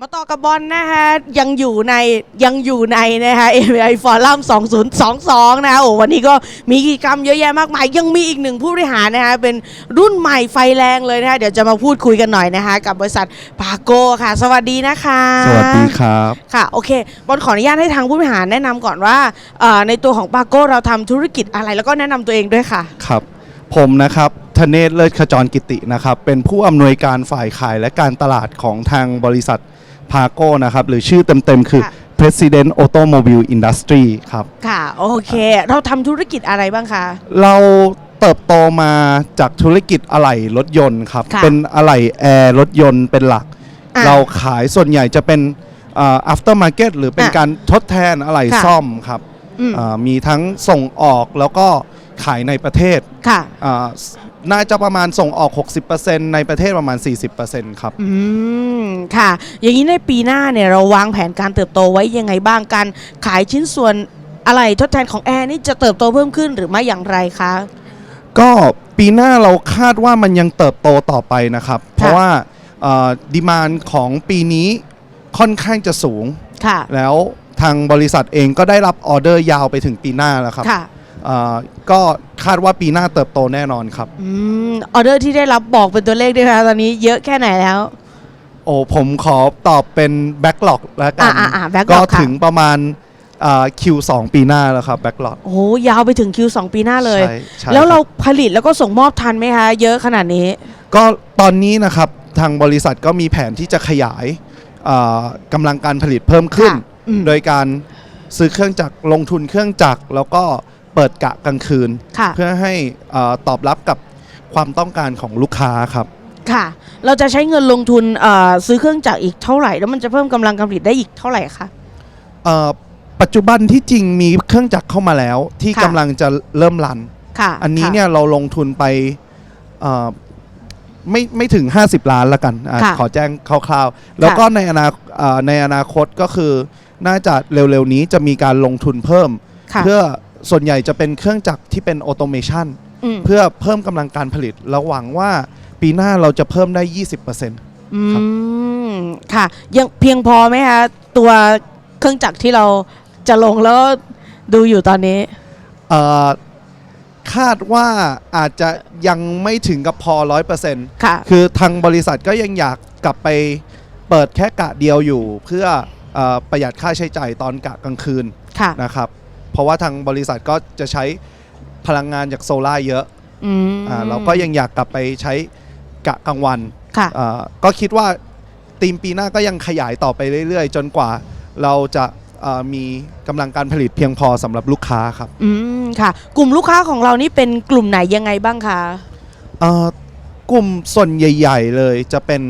มาต่อกับบอลนะคะยังอยู่ในยังอยู่ในนะคะ AMI Forum 2022 นะคะโอ้วันนี้ก็มีกิจกรรมเยอะแยะมากมาย ยังมีอีกหนึ่งผู้บริหารนะคะเป็นรุ่นใหม่ไฟแรงเลยนะคะเดี๋ยวจะมาพูดคุยกันหน่อยนะคะ กับบริษัทปาโก้ค่ะ สวัสดีนะคะสวัสดีครับค่ะโอเคบอลขออนุญาตให้ทางผู้บริหารแนะนำก่อนว่าเอ่อในตัวของปาโก้เราทำธุรกิจอะไรแล้วก็แนะนำตัวเองด้วยค่ะ ครับ ผมนะครับธเนศเลิศขจรกิตินะครับ เป็นผู้อำนวยการฝ่ายขายและการตลาดของทางบริษัท พาโก้นะครับหรือชื่อเต็มๆคือ ค่ะ President Automobile Industry ครับ ค่ะ โอเค เราทำธุรกิจอะไรบ้างคะ เราเติบโตมาจากธุรกิจอะไหล่รถยนต์ครับ ค่ะเป็นอะไหล่แอร์รถยนต์เป็นหลัก อะเราขายส่วนใหญ่จะเป็นอ่า after market หรือเป็นอะการทดแทนอะไหล่ค่ะซ่อมครับอืมอ่ามีทั้งส่งออกแล้วก็ขายในประเทศค่ะอ่า น่าจะประมาณส่งออก 60%ในประเทศประมาณ 40%ครับ อืมค่ะ อย่างนี้ในปีหน้าเนี่ยเราวางแผนการเติบโตไว้ยังไงบ้างการขายชิ้นส่วนอะไรทดแทนของแอร์นี่จะเติบโตเพิ่มขึ้นหรือไม่อย่างไรคะ ก็ปีหน้าเราคาดว่ามันยังเติบโตต่อไปนะครับ เพราะว่าดีมานของปีนี้ค่อนข้างจะสูง ค่ะ แล้วทางบริษัทเองก็ได้รับออเดอร์ยาวไปถึงปีหน้าแล้วครับค่ะอ่าก็ คาดว่าปีหน้าเติบโตแน่นอนครับ อืมออเดอร์ที่ได้รับบอกเป็นตัวเลขด้วยคะตอนนี้เยอะแค่ไหนแล้ว โอ้ผมขอตอบเป็นแบ็กหลอกแล้วกัอ่านอ่าอ่า backlog ก็ค่ะ ถึงประมาณอ่า Q2 ปีหน้าแล้วครับแบ็กหลอก โอ้โหยาวไปถึง Q2 ปีหน้าเลย ใช่ใช่ แล้วคบเราผลิตแล้วก็ส่งมอบทันไหมคะ เยอะขนาดนี้ ก็ตอนนี้นะครับทางบริษัทก็มีแผนที่จะขยายอ่ากำลังการผลิตเพิ่มขึ้น ค่ะอืม โดยการซื้อเครื่องจักรลงทุนเครื่องจักรแล้วก็ เปิดกะกลางคืน ค่ะ เพื่อให้อาตอบรับกับความต้องการของลูกค้าครับ ค่ะ เราจะใช้เงินลงทุนเอ่อซื้อเครื่องจักรอีกเท่าไหร่ แล้วมันจะเพิ่มกำลังการผลิตได้อีกเท่าไหร่คะ เอ่อปัจจุบันที่จริงมีเครื่องจักรเข้ามาแล้ว ที่ค่ะ กำลังจะเริ่มรัน ค่ะอันนี้ค่ะ เนี่ยเราลงทุนไปเอ่อไม่ไม่ถึง 50 ล้านละกันอะค่ะขอแจ้งคร่าวๆ แล้วก็ในอนาเอ่อในอนาคตก็คือน่าจะเร็วๆนี้จะมีการลงทุนเพิ่ม ค่ะ เพื่อ ส่วนใหญ่จะเป็นเครื่องจักรที่เป็นออโตเมชันมเพื่อเพิ่มกำลังการผลิตเราหวังว่าปีหน้าเราจะเพิ่มได้ 20%อืครับ มค่ะ ยังเพียงพอไหมคะตัวเครื่องจักรที่เราจะลงแล้วดูอยู่ตอนนี้ เอ่อคาดว่าอาจจะยังไม่ถึงกับพอ100%ค่ะ คือทางบริษัทก็ยังอยากกลับไปเปิดแค่กะเดียวอยู่ เพื่อเออประหยัดค่าใช้จ่ายตอนกะกลางคืนค่ะ นะครับ เพราะว่าทางบริษัทก็จะใช้พลังงานจากโซลาร์เยอะอืมอ่าเราก็ยังอยากกลับไปใช้กะกลางวันค่ะ อ่าก็คิดว่าทีมปีหน้าก็ยังขยายต่อไปเรื่อยๆ จนกว่าเราจะเอ่อมีกำลังการผลิตเพียงพอสำหรับลูกค้าครับ อืมค่ะ กลุ่มลูกค้าของเรานี่เป็นกลุ่มไหนยังไงบ้างคะ เอ่อกลุ่มส่วนใหญ่ ๆ เลยจะเป็น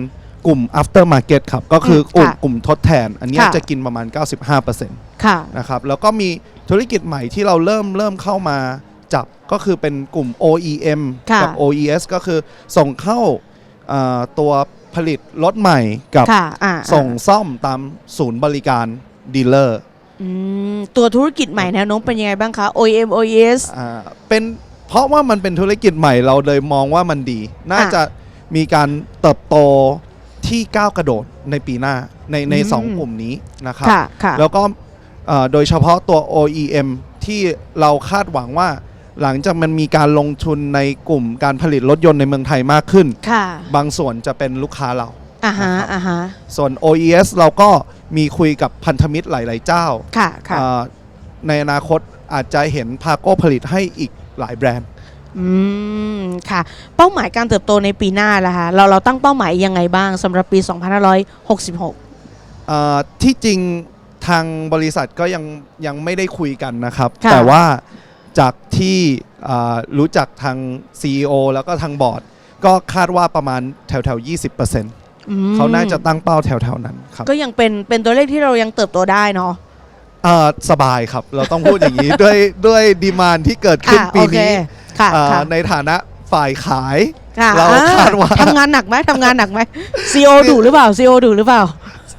กลุ่ม after market ครับ ก็คืออืกมลุ่มค่ะกลุ่มทดแทน อันเนี้ยค่ะ จะกินประมาณ 95%ค่ะนะครับ แล้วก็มี ธุรกิจใหม่ที่เราเริ่มเริ่มเข้ามาจับก็คือเป็นกลุ่ม OEM ค่ะกั OES ก็คือส่งเข้าเอ่อตัวผลิตรถใหม่กับค่ะอ่าส่งซ่อมตามศูนย์บริการดีลเลอร์อืมตัวธุรกิจใหม่แนวโน้มเป็นยังไงบ้างคะ OEM OES อ่าเป็นเพราะว่ามันเป็นธุรกิจใหม่เราเลยมองว่ามันดี น่าอะจะมีการเติบโตที่ก้าวกระโดดในปีหน้าในในอืมสองกลุ่มนี้นะครับค่ะค่ะแล้วก็เอ่อ โดยเฉพาะตัว OEM ที่เราคาดหวังว่า หลังจากมันมีการลงทุนในกลุ่มการผลิตรถยนต์ในเมืองไทยมากขึ้น ค่ะบางส่วนจะเป็นลูกค้าเรา อ่าฮะนะครับ อ่าฮะ ส่วน OES เราก็มีคุยกับพันธมิตรหลาย ๆ เจ้าค่ะค่ะเอ่อในอนาคตอาจจะเห็นพาโก้ผลิตให้อีกหลายแบรนด์ อืมค่ะ เป้าหมายการเติบโตในปีหน้าล่ะคะเราเราตั้งเป้าหมายยังไงบ้างสำหรับปี 2566 เอ่อที่จริง ทางบริษัทก็ยังยังไม่ได้คุยกันนะครับ ค่ะแต่ว่าจากที่เอ่อรู้จักทาง CEO แล้วก็ทางบอร์ด ก็คาดว่าประมาณแถวแถวๆ20%อืมเขาน่าจะตั้งเป้าแถวแถวๆนั้นครับก็ยังเป็นเป็นตัวเลขที่เรายังเติบโตได้เนาะ เอ่อสบายครับเราต้องพูดอย่างนี้ ด้วยด้วยดีมานที่เกิดขึ้นอะปีโอเคนี้ค่ะเอ่อค่ะในฐานะฝ่ายขาย ค่ะเราอ่คาดว่า ทำงานหนักไหมทำงานหนักไหมซีโอดูหรือเปล่าซีโอดูหรือเปล่า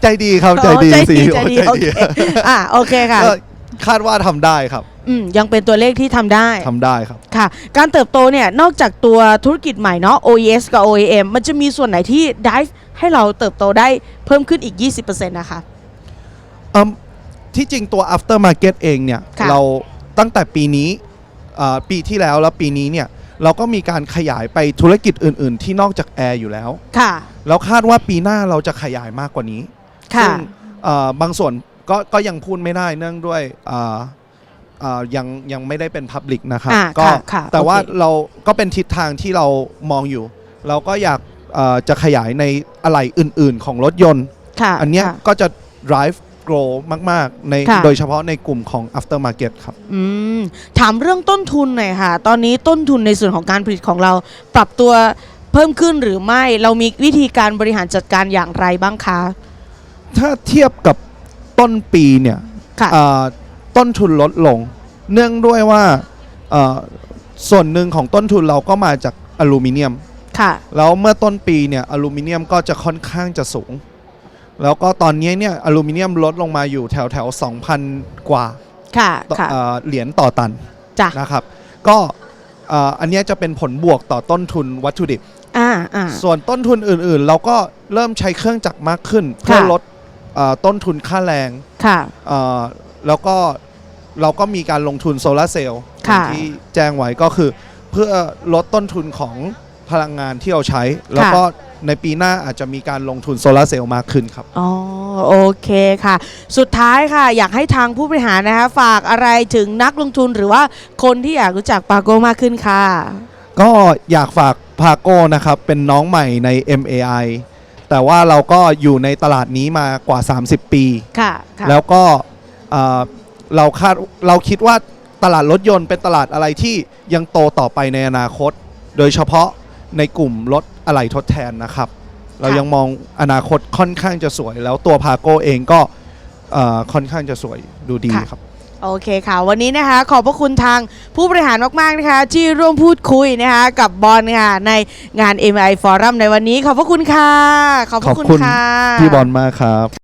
ใจดีครับใจดีอ๋อใจดี CEO ใจดีโอเคอะโอเคค่ะ ก็คาดว่าทำได้ครับอืมยังเป็นตัวเลขที่ทำได้ ทำได้ครับ ค่ะ การเติบโตเนี่ย นอกจากตัวธุรกิจใหม่เนาะ OES กับ OEM มันจะมีส่วนไหนที่ drive ให้เราเติบโตได้เพิ่มขึ้นอีก 20%นะคะ เอิ่มที่จริงตัว after market เองเนี่ย ค่ะเราตั้งแต่ปีนี้เอ่อปีที่แล้วแล้วปีนี้เนี่ย เราก็มีการขยายไปธุรกิจอื่น ๆ ที่นอกจากแอร์อยู่แล้ว ค่ะแล้วคาดว่าปีหน้าเราจะขยายมากกว่านี้ค่ะ ซึ่งเอ่อบางส่วนก็ก็ยังพูดไม่ได้เนื่องด้วยเอ่อเอ่อยังยังไม่ได้เป็น Public นะครับอ่าก็ค่ะค่ะแต่ว่าโอเคเราก็เป็นทิศทางที่เรามองอยู่ เราก็อยากเอ่อจะขยายในอะไหล่อื่น ๆ ของรถยนต์ค่ะอันเนี้ยค่ะก็จะ drive grow มากๆในค่ะโดยเฉพาะในกลุ่มของ after market ครับอืมถามเรื่องต้นทุนหน่อยค่ะ ตอนนี้ต้นทุนในส่วนของการผลิตของเราปรับตัวเพิ่มขึ้นหรือไม่ เรามีวิธีการบริหารจัดการอย่างไรบ้างคะ ถ้าเทียบกับต้นปีเนี่ยค่ะ เอ่อต้นทุนลดลง เนื่องด้วยว่าเอ่อส่วนหนึ่งของต้นทุนเราก็มาจากอลูมิเนียม ค่ะ แล้วเมื่อต้นปีเนี่ยอลูมิเนียมก็จะค่อนข้างจะสูง แล้วก็ตอนนี้เนี่ยอลูมิเนียมลดลงมาอยู่แถวแถว2,000 กว่าค่ะ ต่อค่ะ เอ่อเหรียญต่อตันจ้ะ นะครับ ก็เอ่ออันเนี้ยจะเป็นผลบวกต่อต้นทุนวัตถุดิบ อ่าอ่า ส่วนต้นทุนอื่นๆ เราก็เริ่มใช้เครื่องจักรมากขึ้น เพื่อลด เอ่อต้นทุนค่าแรงค่ะ เอ่อแล้วก็เราก็มีการลงทุนโซลาร์เซลล์ค่ะ ที่แจ้งไว้ก็คือ เพื่อลดต้นทุนของพลังงานที่เราใช้ แล้วก็ในปีหน้าอาจจะมีการลงทุนโซลาร์เซลล์มากขึ้นครับ อ๋อโอเคค่ะ สุดท้ายค่ะ อยากให้ทางผู้บริหารนะคะ ฝากอะไรถึงนักลงทุนหรือว่าคนที่อยากรู้จักปาโกมากขึ้นค่ะ ก็อยากฝากพาโก้นะครับ เป็นน้องใหม่ใน MAI แต่ว่าเราก็อยู่ในตลาดนี้มากว่า 30 ปี ค่ะค่ะ แล้วก็เอ่อเราคาดเราคิดว่าตลาดรถยนต์เป็นตลาดอะไรที่ยังโตต่อไปในอนาคต โดยเฉพาะในกลุ่มรถอะไหล่ทดแทนนะครับ เรายังมองอนาคตค่อนข้างจะสวย แล้วตัวพาโก้เองก็เอ่อค่อนข้างจะสวยดูดีครับ โอเคค่ะ วันนี้นะคะ ขอบพระคุณทางผู้บริหารมากๆนะคะ ที่ร่วมพูดคุยนะคะ กับบอลค่ะในงาน MI Forum ในวันนี้ ขอบพระคุณค่ะ ขอบพระคุณค่ะ พี่บอลมากครับ